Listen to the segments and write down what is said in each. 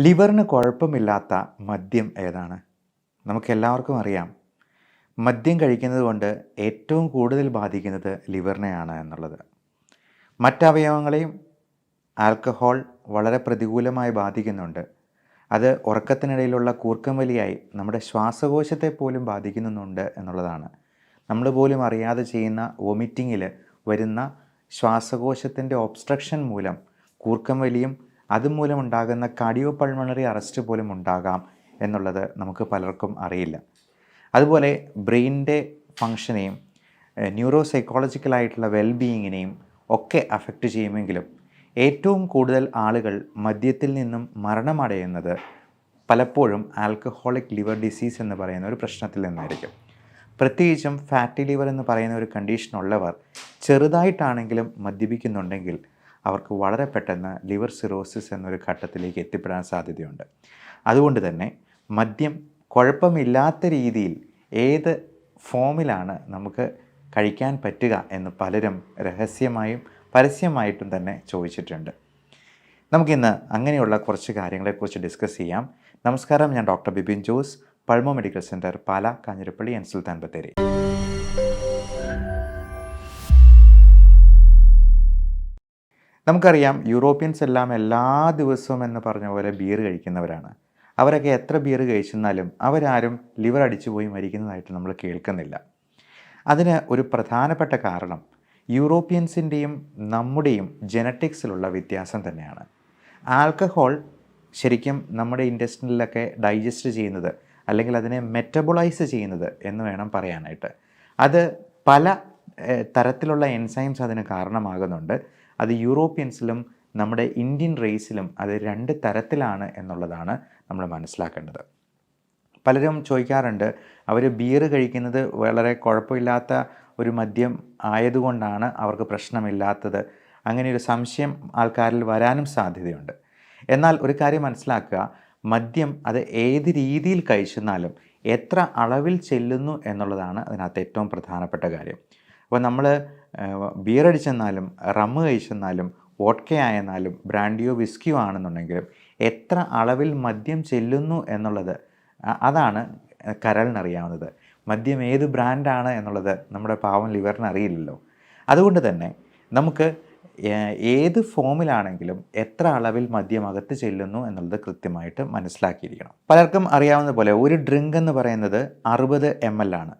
ലിവറിന് കുഴപ്പമില്ലാത്ത മദ്യം ഏതാണ്? നമുക്കെല്ലാവർക്കും അറിയാം. മദ്യം കഴിക്കുന്നത് കൊണ്ട് ഏറ്റവും കൂടുതൽ ബാധിക്കുന്നത് ലിവറിനെയാണ് എന്നുള്ളത്. മറ്റവയവങ്ങളെയും ആൽക്കഹോൾ വളരെ പ്രതികൂലമായി ബാധിക്കുന്നുണ്ട്. അത് ഉറക്കത്തിനിടയിലുള്ള കൂർക്കം വലിയായി നമ്മുടെ ശ്വാസകോശത്തെ പോലും ബാധിക്കുന്നുണ്ട് എന്നുള്ളതാണ്. നമ്മൾ പോലും അറിയാതെ ചെയ്യുന്ന വൊമിറ്റിങ്ങിൽ വരുന്ന ശ്വാസകോശത്തിന്റെ ഒബ്സ്ട്രക്ഷൻ മൂലം കൂർക്കം വലിയും അതുമൂലം ഉണ്ടാകുന്ന കാർഡിയോ പൾമണറി അറസ്റ്റ് പോലും ഉണ്ടാകാം എന്നുള്ളത് നമുക്ക് പലർക്കും അറിയില്ല. അതുപോലെ ബ്രെയിനിന്റെ ഫങ്ഷനെയും ന്യൂറോ സൈക്കോളജിക്കലായിട്ടുള്ള വെൽബീയിങ്ങിനെയും ഒക്കെ അഫക്റ്റ് ചെയ്യുമെങ്കിലും ഏറ്റവും കൂടുതൽ ആളുകൾ മദ്യത്തിൽ നിന്നും മരണമടയുന്നത് പലപ്പോഴും ആൽക്കഹോളിക് ലിവർ ഡിസീസ് എന്ന് പറയുന്ന ഒരു പ്രശ്നത്തിൽ നിന്നായിരിക്കും. പ്രത്യേകിച്ചും ഫാറ്റി ലിവർ എന്ന് പറയുന്ന ഒരു കണ്ടീഷൻ ഉള്ളവർ ചെറുതായിട്ടാണെങ്കിലും മദ്യപിക്കുന്നുണ്ടെങ്കിൽ അവർക്ക് വളരെ പെട്ടെന്ന് ലിവർ സിറോസിസ് എന്നൊരു ഘട്ടത്തിലേക്ക് എത്തിപ്പെടാൻ സാധ്യതയുണ്ട്. അതുകൊണ്ട് തന്നെ മദ്യം കുഴപ്പമില്ലാത്ത രീതിയിൽ ഏത് ഫോമിലാണ് നമുക്ക് കഴിക്കാൻ പറ്റുക എന്ന് പലരും രഹസ്യമായും പരസ്യമായിട്ടും തന്നെ ചോദിച്ചിട്ടുണ്ട്. നമുക്കിന്ന് അങ്ങനെയുള്ള കുറച്ച് കാര്യങ്ങളെക്കുറിച്ച് ഡിസ്കസ് ചെയ്യാം. നമസ്കാരം ഞാൻ doctor Bibin Jose Pulmo medical centre Pala Kanjirappally and Sultan Bathery നമുക്കറിയാം യൂറോപ്യൻസ് എല്ലാം എല്ലാ ദിവസവും എന്ന് പറഞ്ഞ പോലെ ബിയർ കഴിക്കുന്നവരാണ്. അവരൊക്കെ എത്ര ബിയർ കഴിച്ചെന്നാലും അവരാരും ലിവർ അടിച്ചു പോയി മരിക്കുന്നതായിട്ട് നമ്മൾ കേൾക്കുന്നില്ല. അതിന് ഒരു പ്രധാനപ്പെട്ട കാരണം യൂറോപ്യൻസിന്റെയും നമ്മുടെയും ജനറ്റിക്സിലുള്ള വ്യത്യാസം തന്നെയാണ്. ആൽക്കഹോൾ ശരിക്കും നമ്മുടെ ഇൻഡസ്ട്രിയിലൊക്കെ ഡൈജസ്റ്റ് ചെയ്യുന്നത് അല്ലെങ്കിൽ അതിനെ മെറ്റബോളൈസ് ചെയ്യുന്നത് എന്ന് വേണം പറയാനായിട്ട്. അത് പല തരത്തിലുള്ള എൻസൈംസ് അതിന് കാരണമാകുന്നുണ്ട്. അത് യൂറോപ്യൻസിലും നമ്മുടെ ഇന്ത്യൻ റേസിലും അത് രണ്ട് തരത്തിലാണ് എന്നുള്ളതാണ് നമ്മൾ മനസ്സിലാക്കേണ്ടത്. പലരും ചോദിക്കാറുണ്ട് അവർ ബിയർ കഴിക്കുന്നത് വളരെ കുഴപ്പമില്ലാത്ത ഒരു മദ്യം ആയതുകൊണ്ടാണ് അവർക്ക് പ്രശ്നമില്ലാത്തത്. അങ്ങനെ ഒരു സംശയം ആൾക്കാരിൽ വരാനും സാധ്യതയുണ്ട്. എന്നാൽ ഒരു കാര്യം മനസ്സിലാക്കുക മദ്യം അത് ഏത് രീതിയിൽ കഴിച്ചെന്നാലും എത്ര അളവിൽ ചെല്ലുന്നു എന്നുള്ളതാണ് അതിനകത്ത് ഏറ്റവും പ്രധാനപ്പെട്ട കാര്യം. അപ്പോൾ നമ്മൾ ബിയർ അടിച്ചെന്നാലും റമ്മ് കഴിച്ചെന്നാലും വോട്ട്ക ആയെന്നാലും ബ്രാൻഡിയോ വിസ്കിയോ ആണെന്നുണ്ടെങ്കിലും എത്ര അളവിൽ മദ്യം ചെല്ലുന്നു എന്നുള്ളത് അതാണ് കരളിനറിയാവുന്നത്. മദ്യം ഏത് ബ്രാൻഡാണ് എന്നുള്ളത് നമ്മുടെ പാവം ലിവറിന് അറിയില്ലല്ലോ അതുകൊണ്ട് തന്നെ നമുക്ക് ഏത് ഫോമിലാണെങ്കിലും എത്ര അളവിൽ മദ്യം അകത്ത് ചെല്ലുന്നു എന്നുള്ളത് കൃത്യമായിട്ട് മനസ്സിലാക്കിയിരിക്കണം. പലർക്കും അറിയാവുന്ന പോലെ ഒരു ഡ്രിങ്ക് എന്ന് പറയുന്നത് അറുപത് എം എൽ ആണ്.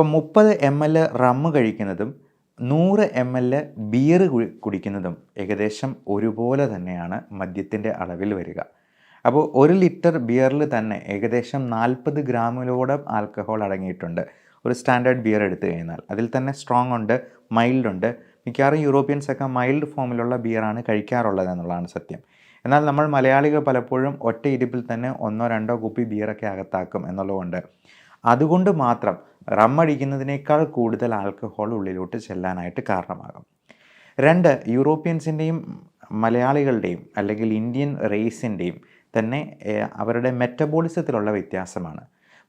അപ്പോൾ മുപ്പത് എം എൽ റമ്മ് കഴിക്കുന്നതും നൂറ് എം എൽ ബിയർ കുടിക്കുന്നതും ഏകദേശം ഒരുപോലെ തന്നെയാണ് മദ്യത്തിന്റെ അളവിൽ വരിക. അപ്പോൾ ഒരു ലിറ്റർ ബിയറിൽ തന്നെ ഏകദേശം നാൽപ്പത് ഗ്രാമിലോളം ആൽക്കഹോൾ അടങ്ങിയിട്ടുണ്ട്. ഒരു സ്റ്റാൻഡേർഡ് ബിയർ എടുത്തു കഴിഞ്ഞാൽ. അതിൽ തന്നെ സ്ട്രോങ് ഉണ്ട് മൈൽഡ് ഉണ്ട്. മിക്കവാറും യൂറോപ്യൻസ് ഒക്കെ മൈൽഡ് ഫോമിലുള്ള ബിയറാണ് കഴിക്കാറുള്ളത് എന്നുള്ളതാണ് സത്യം. എന്നാൽ നമ്മൾ മലയാളികൾ പലപ്പോഴും ഒറ്റ ഇരിപ്പിൽ തന്നെ ഒന്നോ രണ്ടോ കുപ്പി ബിയറൊക്കെ അകത്താക്കും എന്നുള്ളതുകൊണ്ട് അതുകൊണ്ട് മാത്രം റമ്മടിക്കുന്നതിനേക്കാൾ കൂടുതൽ ആൽക്കഹോൾ ഉള്ളിലോട്ട് ചെല്ലാനായിട്ട് കാരണമാകും. രണ്ട് യൂറോപ്യൻസിന്റെയും മലയാളികളുടെയും അല്ലെങ്കിൽ ഇന്ത്യൻ റേസിന്റെയും തന്നെ അവരുടെ മെറ്റബോളിസത്തിലുള്ള വ്യത്യാസമാണ്.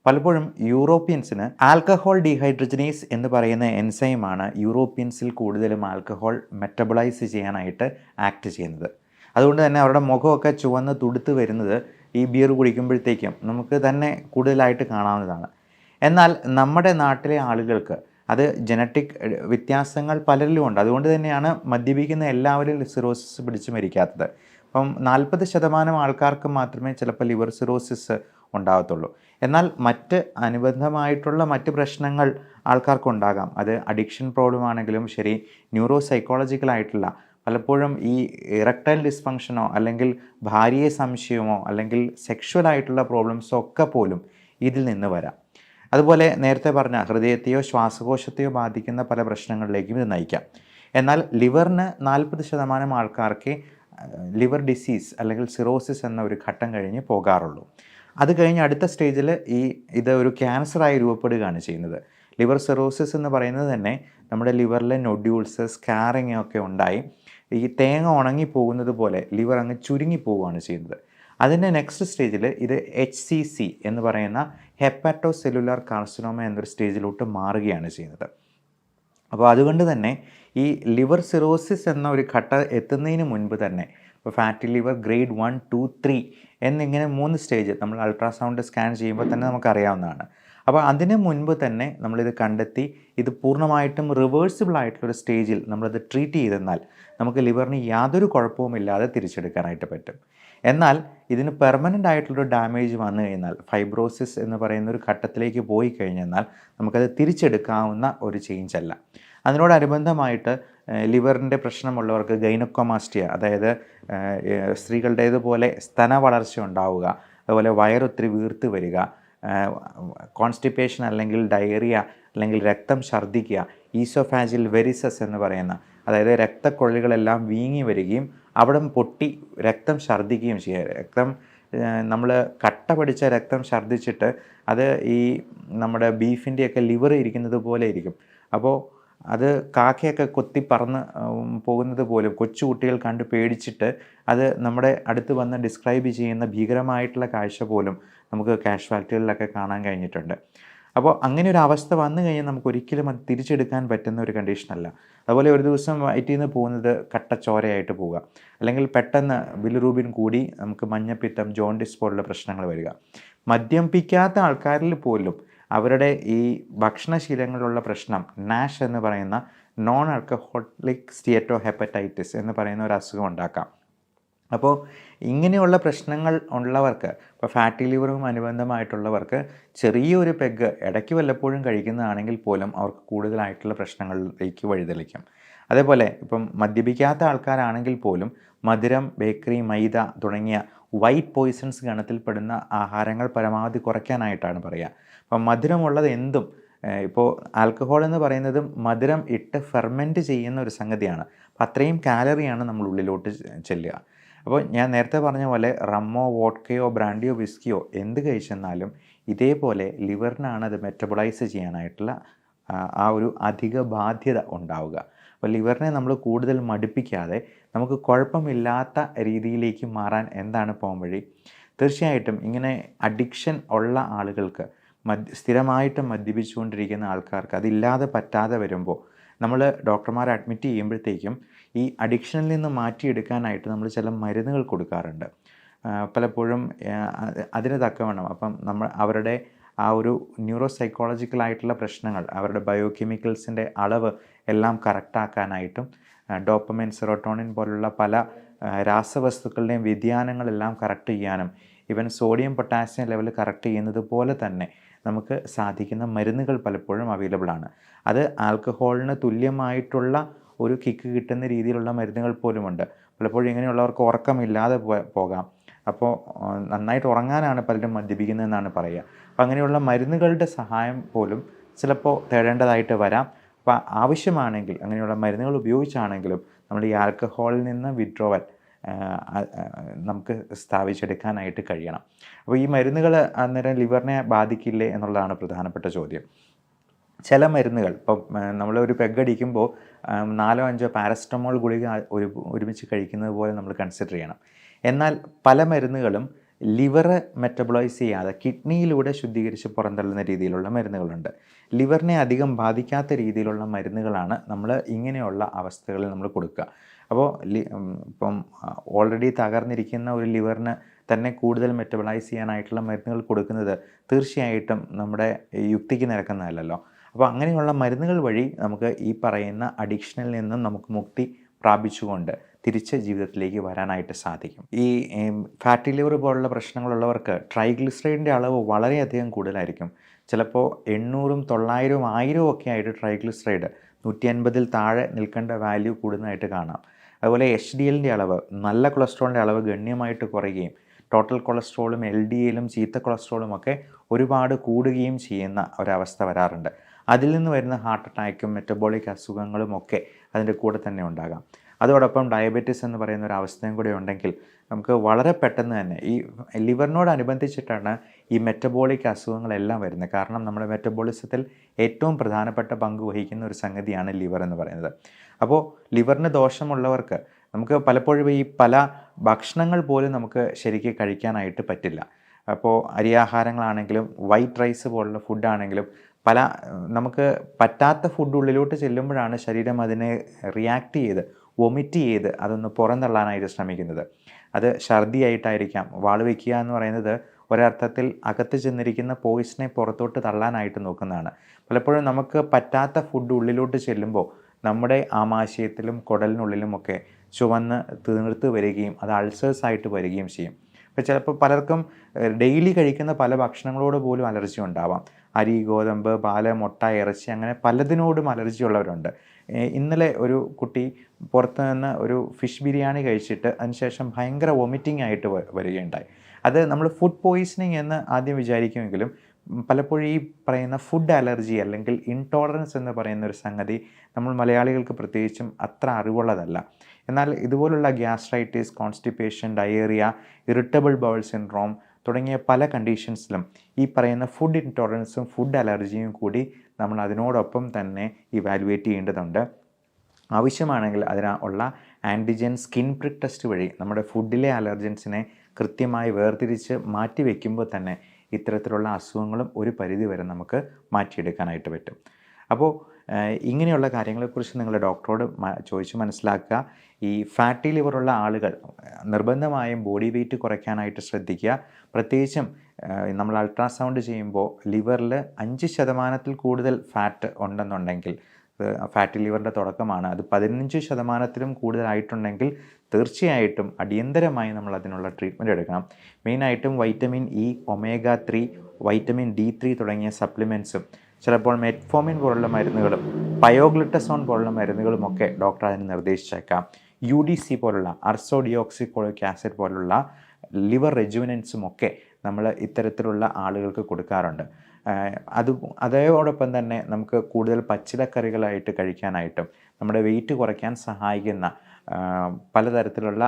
പലപ്പോഴും യൂറോപ്യൻസിന് ആൽക്കഹോൾ ഡീഹൈഡ്രജനേസ് എന്ന് പറയുന്ന എൻസൈമാണ് യൂറോപ്യൻസിൽ കൂടുതലും ആൽക്കഹോൾ മെറ്റബോളൈസ് ചെയ്യാനായിട്ട് ആക്ട് ചെയ്യുന്നത്. അതുകൊണ്ട് തന്നെ അവരുടെ മുഖമൊക്കെ ചുവന്ന് തുടുത്ത് വരുന്നത് ഈ ബിയർ കുടിക്കുമ്പോഴത്തേക്കും നമുക്ക് തന്നെ കൂടുതലായിട്ട് കാണാവുന്നതാണ്. എന്നാൽ നമ്മുടെ നാട്ടിലെ ആളുകൾക്ക് അത് ജനറ്റിക് വ്യത്യാസങ്ങൾ പലരിലും ഉണ്ട് അതുകൊണ്ട് തന്നെയാണ് മദ്യപിക്കുന്ന എല്ലാവരും സിറോസിസ് പിടിച്ചു മരിക്കാത്തത്. അപ്പം നാൽപ്പത് ശതമാനം ആൾക്കാർക്ക് മാത്രമേ ചിലപ്പോൾ ലിവർ സിറോസിസ് ഉണ്ടാകത്തുള്ളൂ. എന്നാൽ മറ്റ് അനുബന്ധമായിട്ടുള്ള മറ്റ് പ്രശ്നങ്ങൾ ആൾക്കാർക്ക് ഉണ്ടാകാം. അത് അഡിക്ഷൻ പ്രോബ്ലം ആണെങ്കിലും ശരി ന്യൂറോ സൈക്കോളജിക്കലായിട്ടുള്ള പലപ്പോഴും ഈ ഇറക്ടൈൽ ഡിസ്ഫങ്ഷനോ അല്ലെങ്കിൽ ഭാര്യയെ സംശയമോ അല്ലെങ്കിൽ സെക്ഷുവൽ ആയിട്ടുള്ള പ്രോബ്ലംസോ ഒക്കെ പോലും ഇതിൽ നിന്ന് വരാം. അതുപോലെ നേരത്തെ പറഞ്ഞ ഹൃദയത്തെയോ ശ്വാസകോശത്തെയോ ബാധിക്കുന്ന പല പ്രശ്നങ്ങളിലേക്കും ഇത് നയിക്കാം. എന്നാൽ ലിവറിന് നാൽപ്പത് ശതമാനം ആൾക്കാർക്ക് ലിവർ ഡിസീസ് അല്ലെങ്കിൽ സിറോസിസ് എന്ന ഒരു ഘട്ടം കഴിഞ്ഞ് പോകാറുള്ളൂ. അത് കഴിഞ്ഞ് അടുത്ത സ്റ്റേജിൽ ഈ ഇത് ഒരു ക്യാൻസറായി രൂപപ്പെടുകയാണ് ചെയ്യുന്നത്. ലിവർ സിറോസിസ് എന്ന് പറയുന്നത് തന്നെ നമ്മുടെ ലിവറിലെ നൊഡ്യൂൾസ് സ്കാറിങ് ഒക്കെ ഉണ്ടായി. ഈ തേങ്ങ ഉണങ്ങി പോകുന്നത് പോലെ ലിവർ അങ്ങ് ചുരുങ്ങി പോവുകയാണ് ചെയ്യുന്നത്. അതിന്റെ നെക്സ്റ്റ് സ്റ്റേജിൽ ഇത് എച്ച് സി സി എന്ന് പറയുന്ന ഹെപ്പാറ്റോ സെല്ലുലാർ കാർസിനോമ എന്നൊരു സ്റ്റേജിലോട്ട് മാറുകയാണ് ചെയ്യുന്നത്. അപ്പോൾ അതുകൊണ്ട് തന്നെ ഈ ലിവർ സിറോസിസ് എന്ന ഒരു ഘട്ട എത്തുന്നതിന് മുൻപ് തന്നെ ഇപ്പോൾ fatty liver grade one two three എന്നിങ്ങനെ മൂന്ന് സ്റ്റേജ് നമ്മൾ അൾട്രാസൗണ്ട് സ്കാൻ ചെയ്യുമ്പോൾ തന്നെ നമുക്കറിയാവുന്നതാണ്. അപ്പോൾ അതിന് മുൻപ് തന്നെ നമ്മളിത് കണ്ടെത്തി ഇത് പൂർണമായിട്ടും റിവേഴ്സിബിൾ ആയിട്ടുള്ളൊരു സ്റ്റേജിൽ നമ്മളിത് ട്രീറ്റ് ചെയ്തെന്നാൽ നമുക്ക് ലിവറിന് യാതൊരു കുഴപ്പവുമില്ലാതെ തിരിച്ചെടുക്കാനായിട്ട് പറ്റും. എന്നാൽ ഇതിന് പെർമനന്റ് ആയിട്ടുള്ളൊരു ഡാമേജ് വന്നു കഴിഞ്ഞാൽ ഫൈബ്രോസിസ് എന്ന് പറയുന്ന ഒരു ഘട്ടത്തിലേക്ക് പോയി കഴിഞ്ഞെന്നാൽ നമുക്കത് തിരിച്ചെടുക്കാവുന്ന ഒരു ചേഞ്ച് അല്ല. അതിനോടനുബന്ധമായിട്ട് ലിവറിന്റെ പ്രശ്നമുള്ളവർക്ക് ഗൈനക്കോമാസ്റ്റിയ അതായത് സ്ത്രീകളുടേതുപോലെ സ്തന വളർച്ച ഉണ്ടാവുക അതുപോലെ വയറൊത്തിരി വീർത്ത് വരിക കോൺസ്റ്റിപ്പേഷൻ അല്ലെങ്കിൽ ഡയറിയ അല്ലെങ്കിൽ രക്തം ഛർദ്ദിക്കുക ഈസോഫാജിൽ വെരിസസ് എന്ന് പറയുന്ന അതായത് രക്തക്കൊള്ളികളെല്ലാം വീങ്ങി വരികയും അവിടം പൊട്ടി രക്തം ഛർദ്ദിക്കുകയും ചെയ്യുക രക്തം നമ്മൾ കട്ട പിടിച്ച രക്തം ഛർദ്ദിച്ചിട്ട് അത് ഈ നമ്മുടെ ബീഫിന്റെയൊക്കെ ലിവർ ഇരിക്കുന്നത് പോലെ ഇരിക്കും. അപ്പോൾ അത് കാക്കയൊക്കെ കൊത്തി പറന്ന് പോകുന്നത് പോലും കൊച്ചു കുട്ടികൾ കണ്ട് പേടിച്ചിട്ട് അത് നമ്മുടെ അടുത്ത് വന്ന് ഡിസ്ക്രൈബ് ചെയ്യുന്ന ഭീകരമായിട്ടുള്ള കാഴ്ച പോലും നമുക്ക് കാഷ്വാലിറ്റികളിലൊക്കെ കാണാൻ കഴിഞ്ഞിട്ടുണ്ട്. അപ്പോൾ അങ്ങനെ ഒരു അവസ്ഥ വന്നു കഴിഞ്ഞാൽ നമുക്ക് ഒരിക്കലും അത് തിരിച്ചെടുക്കാൻ പറ്റുന്ന ഒരു കണ്ടീഷനല്ല അതുപോലെ ഒരു ദിവസം വയറ്റിൽ നിന്ന് പോകുന്നത് കട്ടച്ചോരയായിട്ട് പോവുക. അല്ലെങ്കിൽ പെട്ടെന്ന് ബിലിറൂബിൻ കൂടി നമുക്ക് മഞ്ഞപ്പിത്തം ജോണ്ടിസ് പോലുള്ള പ്രശ്നങ്ങൾ വരിക. മദ്യപിക്കാത്ത ആൾക്കാരിൽ പോലും അവരുടെ ഈ ഭക്ഷണശീലങ്ങളിലുള്ള പ്രശ്നം നാഷ് എന്ന് പറയുന്ന നോൺ ആൽക്കഹോളിക് സ്റ്റിയറ്റോ ഹെപ്പറ്റൈറ്റിസ് എന്ന് പറയുന്ന ഒരു അസുഖം ഉണ്ടാക്കാം. അപ്പോൾ ഇങ്ങനെയുള്ള പ്രശ്നങ്ങൾ ഉള്ളവർക്ക് ഇപ്പോൾ ഫാറ്റി ലിവറും അനുബന്ധമായിട്ടുള്ളവർക്ക് ചെറിയൊരു പെഗ് ഇടയ്ക്ക് വല്ലപ്പോഴും കഴിക്കുന്നതാണെങ്കിൽ പോലും അവർക്ക് കൂടുതലായിട്ടുള്ള പ്രശ്നങ്ങളിലേക്ക് വഴിതെളിക്കും. അതേപോലെ ഇപ്പം മദ്യപിക്കാത്ത ആൾക്കാരാണെങ്കിൽ പോലും മധുരം ബേക്കറി മൈദ തുടങ്ങിയ വൈറ്റ് പോയിസൺസ് ഗണത്തിൽപ്പെടുന്ന ആഹാരങ്ങൾ പരമാവധി കുറയ്ക്കാനായിട്ടാണ് പറയുക. അപ്പം മധുരമുള്ളത് എന്തും ഇപ്പോൾ ആൽക്കഹോൾ എന്ന് പറയുന്നതും മധുരം ഇട്ട് ഫെർമെന്റ് ചെയ്യുന്ന ഒരു സംഗതിയാണ്. അപ്പം അത്രയും കാലറിയാണ് നമ്മൾ ഉള്ളിലോട്ട് ചെല്ലുക. അപ്പോൾ ഞാൻ നേരത്തെ പറഞ്ഞ പോലെ റമ്മോ വോഡ്കയോ ബ്രാൻഡിയോ വിസ്കിയോ എന്ത് കഴിച്ചെന്നാലും ഇതേപോലെ ലിവറിനാണ് അത് മെറ്റബോളൈസ് ചെയ്യാനായിട്ടുള്ള ആ, ഒരു അധിക ബാധ്യത ഉണ്ടാവുക. അപ്പോൾ ലിവറിനെ നമ്മൾ കൂടുതൽ മടുപ്പിക്കാതെ നമുക്ക് കുഴപ്പമില്ലാത്ത രീതിയിലേക്ക് മാറാൻ എന്താണ് പോകാൻ വഴി? തീർച്ചയായിട്ടും ഇങ്ങനെ അഡിക്ഷൻ ഉള്ള ആളുകൾക്ക് മദ്യ സ്ഥിരമായിട്ട് മദ്യപിച്ചുകൊണ്ടിരിക്കുന്ന ആൾക്കാർക്ക് അതില്ലാതെ പറ്റാതെ വരുമ്പോൾ നമ്മൾ ഡോക്ടർമാരെ അഡ്മിറ്റ് ചെയ്യുമ്പോഴത്തേക്കും ഈ അഡിക്ഷനിൽ നിന്ന് മാറ്റിയെടുക്കാനായിട്ട് നമ്മൾ ചില മരുന്നുകൾ കൊടുക്കാറുണ്ട്. പലപ്പോഴും അതിന് തക്കവണ്ണം. അപ്പം നമ്മൾ അവരുടെ ആ ഒരു ന്യൂറോ സൈക്കോളജിക്കലായിട്ടുള്ള പ്രശ്നങ്ങൾ അവരുടെ ബയോകെമിക്കൽസിന്റെ അളവ് എല്ലാം കറക്റ്റാക്കാനായിട്ടും ഡോപ്പമൈൻ സെറോട്ടോണിൻ പോലുള്ള പല രാസവസ്തുക്കളുടെയും വ്യതിയാനങ്ങളെല്ലാം കറക്റ്റ് ചെയ്യാനും ഇവൻ സോഡിയം പൊട്ടാസ്യം ലെവൽ കറക്റ്റ് ചെയ്യുന്നത് പോലെ തന്നെ നമുക്ക് സാധിക്കുന്ന മരുന്നുകൾ പലപ്പോഴും അവൈലബിൾ ആണ്. അത് ആൽക്കഹോളിന് തുല്യമായിട്ടുള്ള ഒരു കിക്ക് കിട്ടുന്ന രീതിയിലുള്ള മരുന്നുകൾ പോലുമുണ്ട്. പലപ്പോഴും ഇങ്ങനെയുള്ളവർക്ക് ഉറക്കമില്ലാതെ പോകാം. അപ്പോൾ നന്നായിട്ട് ഉറങ്ങാനാണ് പലരും മദ്യപിക്കുന്നതെന്നാണ് പറയുക. അപ്പോൾ അങ്ങനെയുള്ള മരുന്നുകളുടെ സഹായം പോലും ചിലപ്പോൾ തേടേണ്ടതായിട്ട് വരാം. അപ്പോൾ ആവശ്യമാണെങ്കിൽ അങ്ങനെയുള്ള മരുന്നുകൾ ഉപയോഗിച്ചാണെങ്കിലും നമ്മൾ ഈ ആൽക്കഹോളിൽ നിന്ന് വിഡ്രോവൽ നമുക്ക് സ്ഥാപിച്ചെടുക്കാനായിട്ട് കഴിയണം. അപ്പോൾ ഈ മരുന്നുകൾ അന്നേരം ലിവറിനെ ബാധിക്കില്ലേ എന്നുള്ളതാണ് പ്രധാനപ്പെട്ട ചോദ്യം. ചില മരുന്നുകൾ ഇപ്പം നമ്മൾ ഒരു പെഗ് അടിക്കുമ്പോൾ നാലോ അഞ്ചോ പാരസ്റ്റമോൾ ഗുളിക ഒരു ഒരുമിച്ച് കഴിക്കുന്നത് പോലെ നമ്മൾ കൺസിഡർ ചെയ്യണം. എന്നാൽ പല മരുന്നുകളും ലിവറ് മെറ്റബോളൈസ് ചെയ്യാതെ കിഡ്നിയിലൂടെ ശുദ്ധീകരിച്ച് പുറന്തള്ളുന്ന രീതിയിലുള്ള മരുന്നുകളുണ്ട്. ലിവറിനെ അധികം ബാധിക്കാത്ത രീതിയിലുള്ള മരുന്നുകളാണ് നമ്മൾ ഇങ്ങനെയുള്ള അവസ്ഥകളിൽ നമ്മൾ കൊടുക്കുക. അപ്പോൾ ഇപ്പം ഓൾറെഡി തകർന്നിരിക്കുന്ന ഒരു ലിവറിന് തന്നെ കൂടുതൽ മെറ്റബലൈസ് ചെയ്യാനായിട്ടുള്ള മരുന്നുകൾ കൊടുക്കുന്നത് തീർച്ചയായിട്ടും നമ്മുടെ യുക്തിക്ക് നിരക്കുന്നതല്ലല്ലോ. അപ്പോൾ അങ്ങനെയുള്ള മരുന്നുകൾ വഴി നമുക്ക് ഈ പറയുന്ന അഡിക്ഷനിൽ നിന്നും നമുക്ക് മുക്തി പ്രാപിച്ചുകൊണ്ട് തിരിച്ച് ജീവിതത്തിലേക്ക് വരാനായിട്ട് സാധിക്കും. ഈ ഫാറ്റി ലിവർ പോലുള്ള പ്രശ്നങ്ങളുള്ളവർക്ക് ട്രൈഗ്ലിസറൈഡിന്റെ അളവ് വളരെയധികം കൂടുതലായിരിക്കും. ചിലപ്പോൾ എണ്ണൂറും തൊള്ളായിരവും ആയിരവും ഒക്കെ ആയിട്ട് ട്രൈഗ്ലിസറൈഡ് നൂറ്റി അൻപതിൽ താഴെ നിൽക്കേണ്ട വാല്യൂ കൂടുന്നതായിട്ട് കാണാം. അതുപോലെ എച്ച് ഡി എല്ലിന്റെ അളവ് നല്ല കൊളസ്ട്രോളിന്റെ അളവ് ഗണ്യമായിട്ട് കുറയുകയും ടോട്ടൽ കൊളസ്ട്രോളും എൽ ഡി എല്ലും ചീത്ത കൊളസ്ട്രോളും ഒക്കെ ഒരുപാട് കൂടുകയും ചെയ്യുന്ന ഒരവസ്ഥ വരാറുണ്ട്. അതിൽ നിന്ന് വരുന്ന ഹാർട്ട് അറ്റാക്കും മെറ്റബോളിക് അസുഖങ്ങളും ഒക്കെ അതിന്റെ കൂടെ തന്നെ ഉണ്ടാകാം. അതോടൊപ്പം ഡയബറ്റീസ് എന്ന് പറയുന്ന ഒരു അവസ്ഥയും കൂടെ ഉണ്ടെങ്കിൽ നമുക്ക് വളരെ പെട്ടെന്ന് തന്നെ ഈ ലിവറിനോടനുബന്ധിച്ചിട്ടാണ് ഈ മെറ്റബോളിക് അസുഖങ്ങളെല്ലാം വരുന്നത്. കാരണം നമ്മുടെ മെറ്റബോളിസത്തിൽ ഏറ്റവും പ്രധാനപ്പെട്ട പങ്ക് വഹിക്കുന്ന ഒരു സംഗതിയാണ് ലിവർ എന്ന് പറയുന്നത്. അപ്പോൾ ലിവറിന് ദോഷമുള്ളവർക്ക് നമുക്ക് പലപ്പോഴും ഈ പല ഭക്ഷണങ്ങൾ പോലും നമുക്ക് ശരിക്ക് കഴിക്കാനായിട്ട് പറ്റില്ല. അപ്പോൾ അരിയാഹാരങ്ങളാണെങ്കിലും വൈറ്റ് റൈസ് പോലുള്ള ഫുഡാണെങ്കിലും പല നമുക്ക് പറ്റാത്ത ഫുഡ് ഉള്ളിലോട്ട് ചെല്ലുമ്പോഴാണ് ശരീരം അതിനെ റിയാക്ട് ചെയ്ത് വൊമിറ്റ് ചെയ്ത് അതൊന്ന് പുറന്തള്ളാനായിട്ട് ശ്രമിക്കുന്നത്. അത് ഛർദിയായിട്ടായിരിക്കാം. വാൾ വയ്ക്കുക എന്ന് പറയുന്നത് ഒരർത്ഥത്തിൽ അകത്ത് ചെന്നിരിക്കുന്ന പോയിസനെ പുറത്തോട്ട് തള്ളാനായിട്ട് നോക്കുന്നതാണ്. പലപ്പോഴും നമുക്ക് പറ്റാത്ത ഫുഡ് ഉള്ളിലോട്ട് ചെല്ലുമ്പോൾ നമ്മുടെ ആമാശയത്തിലും കുടലിനുള്ളിലുമൊക്കെ ചുവന്ന് തീർത്ത് വരികയും അത് അൾസേഴ്സ് ആയിട്ട് വരികയും ചെയ്യും. അപ്പോൾ ചിലപ്പോൾ പലർക്കും ഡെയിലി കഴിക്കുന്ന പല ഭക്ഷണങ്ങളോട് പോലും അലർജി ഉണ്ടാവാം. അരി ഗോതമ്പ് പാൽ മുട്ട ഇറച്ചി അങ്ങനെ പലതിനോടും അലർജി ഉള്ളവരുണ്ട്. ഇന്നലെ ഒരു കുട്ടി പുറത്തു നിന്ന് ഒരു ഫിഷ് ബിരിയാണി കഴിച്ചിട്ട് അതിനുശേഷം ഭയങ്കര വൊമിറ്റിംഗ് ആയിട്ട് വരികയുണ്ടായി. അത് നമ്മൾ ഫുഡ് പോയിസണിങ് എന്ന് ആദ്യം വിചാരിക്കുമെങ്കിലും പലപ്പോഴും ഈ പറയുന്ന ഫുഡ് അലർജി അല്ലെങ്കിൽ ഇൻടോളറൻസ് എന്ന് പറയുന്ന ഒരു സംഗതി നമ്മൾ മലയാളികൾക്ക് പ്രത്യേകിച്ചും അത്ര അറിവുള്ളതല്ല. എന്നാൽ ഇതുപോലുള്ള gastritis constipation diarrhoea irritable bowel syndrome തുടങ്ങിയ പല കണ്ടീഷൻസിലും ഈ പറയുന്ന ഫുഡ് ഇൻടോളറൻസും ഫുഡ് അലർജിയും കൂടി നമ്മൾ അതിനോടൊപ്പം തന്നെ ഇവാലുവേറ്റ് ചെയ്യേണ്ടതുണ്ട്. ആവശ്യമാണെങ്കിൽ അതിനുള്ള ആന്റിജൻ സ്കിൻ പ്രിക് ടെസ്റ്റ് വഴി നമ്മുടെ ഫുഡിലെ അലർജൻസിനെ കൃത്യമായി വേർതിരിച്ച് മാറ്റി വയ്ക്കുമ്പോൾ തന്നെ ഇത്തരത്തിലുള്ള അസുഖങ്ങളും ഒരു പരിധി വരെ നമുക്ക് മാറ്റിയെടുക്കാനായിട്ട് പറ്റും. അപ്പോൾ ഇങ്ങനെയുള്ള കാര്യങ്ങളെക്കുറിച്ച് നിങ്ങൾ ഡോക്ടറോട് ചോദിച്ച് മനസ്സിലാക്കുക. ഈ ഫാറ്റി ലിവറുള്ള ആളുകൾ നിർബന്ധമായും ബോഡി വെയിറ്റ് കുറയ്ക്കാനായിട്ട് ശ്രദ്ധിക്കുക. പ്രത്യേകിച്ചും നമ്മൾ അൾട്രാസൗണ്ട് ചെയ്യുമ്പോൾ ലിവറിൽ അഞ്ച് ശതമാനത്തിൽ കൂടുതൽ ഫാറ്റ് ഉണ്ടെന്നുണ്ടെങ്കിൽ ഫാറ്റി ലിവറിന്റെ തുടക്കമാണ്. അത് പതിനഞ്ച് ശതമാനത്തിലും കൂടുതലായിട്ടുണ്ടെങ്കിൽ തീർച്ചയായിട്ടും അടിയന്തരമായി നമ്മൾ അതിനുള്ള ട്രീറ്റ്മെന്റ് എടുക്കണം. മെയിനായിട്ടും vitamin E omega three vitamin D three തുടങ്ങിയ സപ്ലിമെന്റ്സും ചിലപ്പോൾ മെറ്റ്ഫോമിൻ പോലുള്ള മരുന്നുകളും പയോഗ്ലിറ്റസോൺ പോലുള്ള മരുന്നുകളുമൊക്കെ ഡോക്ടർ അതിന് നിർദ്ദേശിച്ചേക്കാം. യു ഡി സി പോലുള്ള അർസോഡിയോക്സിക്കോളിക് ആസിഡ് പോലുള്ള ലിവർ റെജുവിനൻസും ഒക്കെ നമ്മൾ ഇത്തരത്തിലുള്ള ആളുകൾക്ക് കൊടുക്കാറുണ്ട്. അത് അതോടൊപ്പം തന്നെ നമുക്ക് കൂടുതൽ പച്ചിലക്കറികളായിട്ട് കഴിക്കാനായിട്ടും നമ്മുടെ വെയിറ്റ് കുറയ്ക്കാൻ സഹായിക്കുന്ന പലതരത്തിലുള്ള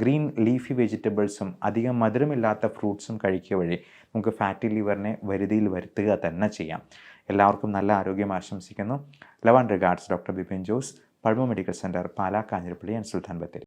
ഗ്രീൻ ലീഫി വെജിറ്റബിൾസും അധികം മധുരമില്ലാത്ത ഫ്രൂട്ട്സും കഴിക്കുക വഴി നമുക്ക് ഫാറ്റി ലിവറിനെ വരുതിയിൽ വരുത്തുക തന്നെ ചെയ്യാം. എല്ലാവർക്കും നല്ല ആരോഗ്യം ആശംസിക്കുന്നു. Love and regards doctor Bipin Jose പഴമ medical centre Pala Kanjirappally and Sultan Bathery